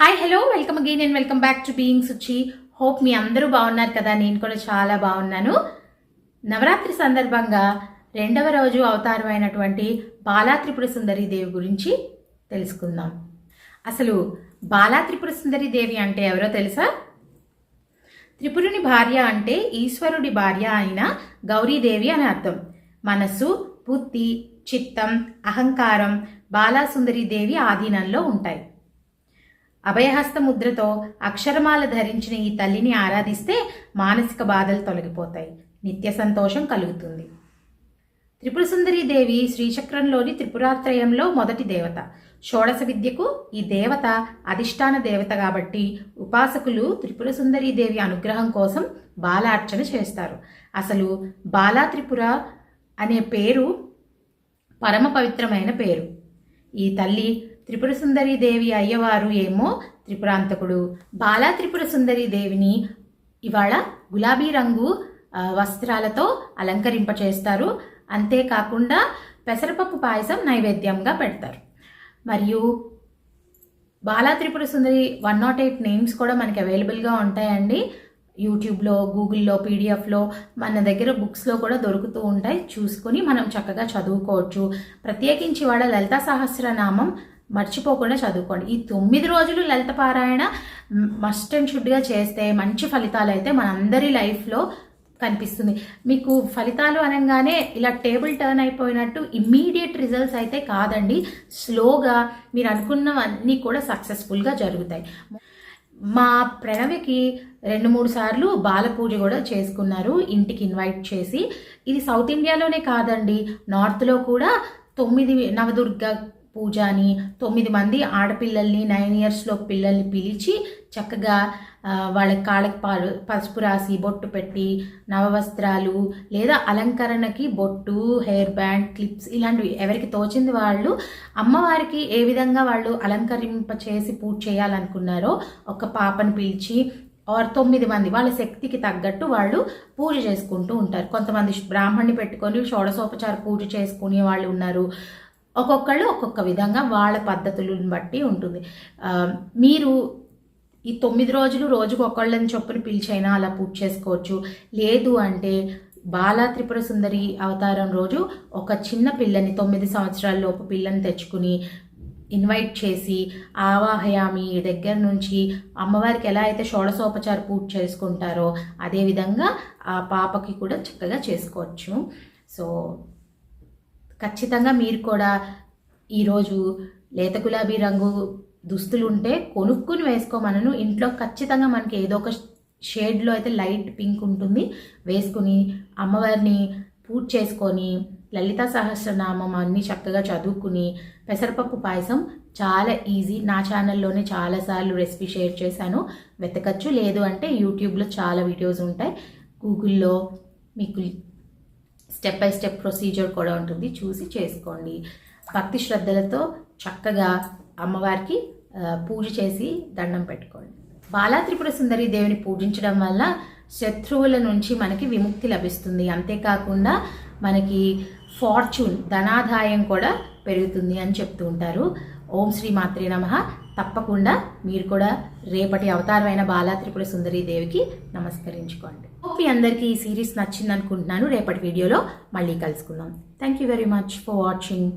Hi hello welcome again and welcome back to beings వచ్చి hope మీ అందరూ బాగున్నారు కదా? నేను కూడా చాలా బాగున్నాను. నవరాత్రి సందర్భంగా రెండవ రోజు అవతారమైనటువంటి బాలా త్రిపుర సుందరి దేవి గురించి తెలుసుకుందాం. అసలు బాలాత్రిపుర సుందరి దేవి అంటే ఎవరో తెలుసా? త్రిపురుని భార్య అంటే ఈశ్వరుడి భార్య అయిన గౌరీదేవి అని అర్థం. మనస్సు బుద్ధి చిత్తం అహంకారం బాలాసుందరి దేవి ఆధీనంలో ఉంటాయి. అభయహస్త ముద్రతో అక్షరమాల ధరించిన ఈ తల్లిని ఆరాధిస్తే మానసిక బాధలు తొలగిపోతాయి. నిత్య సంతోషం కలుగుతుంది. త్రిపుర సుందరి దేవి శ్రీచక్రంలోని త్రిపురాత్రయంలో మొదటి దేవత. షోడశ విద్యకు ఈ దేవత అధిష్టాన దేవత కాబట్టి ఉపాసకులు త్రిపుర సుందరి దేవి అనుగ్రహం కోసం బాలార్చన చేస్తారు. అసలు బాలా త్రిపుర అనే పేరు పరమ పవిత్రమైన పేరు. ఈ తల్లి త్రిపుర సుందరి దేవి అయ్యవారు ఏమో త్రిపురాంతకుడు. బాలా త్రిపుర సుందరి దేవిని ఇవాళ గులాబీ రంగు వస్త్రాలతో అలంకరింపచేస్తారు. అంతేకాకుండా పెసరపప్పు పాయసం నైవేద్యంగా పెడతారు. మరియు Bala Tripura Sundari one not eight names కూడా మనకి అవైలబుల్గా ఉంటాయండి. యూట్యూబ్లో గూగుల్లో పీడిఎఫ్లో మన దగ్గర బుక్స్లో కూడా దొరుకుతూ ఉంటాయి. చూసుకొని మనం చక్కగా చదువుకోవచ్చు. ప్రత్యేకించి వాళ్ళ లలిత సహస్రనామం మర్చిపోకుండా చదువుకోండి. ఈ తొమ్మిది రోజులు లలిత పారాయణ మస్ట్ అండ్ షుడ్గా చేస్తే మంచి ఫలితాలు అయితే మనందరి లైఫ్లో కనిపిస్తుంది. మీకు ఫలితాలు అనగానే ఇలా టేబుల్ టర్న్ అయిపోయినట్టు ఇమ్మీడియట్ రిజల్ట్స్ అయితే కాదండి. స్లోగా మీరు అనుకున్నవన్నీ కూడా సక్సెస్ఫుల్గా జరుగుతాయి. మా ప్రణవికి రెండు మూడు సార్లు బాలపూజ కూడా చేసుకున్నారు. ఇంటికి ఇన్వైట్ చేసి. ఇది సౌత్ ఇండియాలోనే కాదండి. నార్త్లో కూడా తొమ్మిది నవదుర్గ పూజాని తొమ్మిది మంది ఆడపిల్లల్ని నైన్ ఇయర్స్లో పిల్లల్ని పిలిచి చక్కగా వాళ్ళ కాళ్ళకి పాలు పసుపు రాసి బొట్టు పెట్టి నవవస్త్రాలు లేదా అలంకరణకి బొట్టు హెయిర్ బ్యాండ్ క్లిప్స్ ఇలాంటివి ఎవరికి తోచింది వాళ్ళు అమ్మవారికి ఏ విధంగా వాళ్ళు అలంకరింప చేసి పూజ చేయాలనుకున్నారో ఒక పాపను పిలిచి ఆర్ తొమ్మిది మంది వాళ్ళ శక్తికి తగ్గట్టు వాళ్ళు పూజ చేసుకుంటూ ఉంటారు. కొంతమంది బ్రాహ్మణ్ణి పెట్టుకొని షోడశోపచార పూజ చేసుకునే వాళ్ళు ఉన్నారు. ఒక్కొక్కళ్ళు ఒక్కొక్క విధంగా వాళ్ళ పద్ధతులను బట్టి ఉంటుంది. మీరు ఈ తొమ్మిది రోజులు రోజుకు ఒకళ్ళని చొప్పున పిలిచైనా అలా పూజ చేసుకోవచ్చు. లేదు అంటే బాలా త్రిపుర సుందరి అవతారం రోజు ఒక చిన్న పిల్లని తొమ్మిది సంవత్సరాల లోపు పిల్లని తెచ్చుకుని ఇన్వైట్ చేసి ఆవాహయామి దగ్గర నుంచి అమ్మవారికి ఎలా అయితే షోడశోపచార పూజ చేసుకుంటారో అదేవిధంగా ఆ పాపకి కూడా చక్కగా చేసుకోవచ్చు. సో ఖచ్చితంగా మీరు కూడా ఈరోజు లేత గులాబీ రంగు దుస్తులు ఉంటే కొనుక్కుని వేసుకోమనను. ఇంట్లో ఖచ్చితంగా మనకి ఏదో ఒక షేడ్లో అయితే లైట్ పింక్ ఉంటుంది. వేసుకుని అమ్మవారిని పూజ చేసుకొని లలిత సహస్రనామం అన్నీ చక్కగా చదువుకుని పెసరపప్పు పాయసం చాలా ఈజీ నా ఛానల్లోనే చాలాసార్లు రెసిపీ షేర్ చేశాను. వెతకచ్చు. లేదు అంటే యూట్యూబ్లో చాలా వీడియోస్ ఉంటాయి. గూగుల్లో మీకు స్టెప్ బై స్టెప్ ప్రొసీజర్ కూడా ఉంటుంది. చూసి చేసుకోండి. భక్తి శ్రద్ధలతో చక్కగా అమ్మవారికి పూజ చేసి దండం పెట్టుకోండి. బాలా త్రిపుర సుందరి దేవిని పూజించడం వల్ల శత్రువుల నుంచి మనకి విముక్తి లభిస్తుంది. అంతేకాకుండా మనకి ఫార్చ్యూన్ ధనాదాయం కూడా పెరుగుతుంది అని చెప్తూ ఉంటారు. ఓం శ్రీ మాత్రే నమ. తప్పకుండా మీరు కూడా రేపటి అవతారమైన బాలాత్రిపుర సుందరీ దేవికి నమస్కరించుకోండి. హోప్ అందరికీ ఈ సిరీస్ నచ్చింది అనుకుంటున్నాను రేపటి వీడియోలో మళ్ళీ కలుసుకుందాం. Thank you very much for watching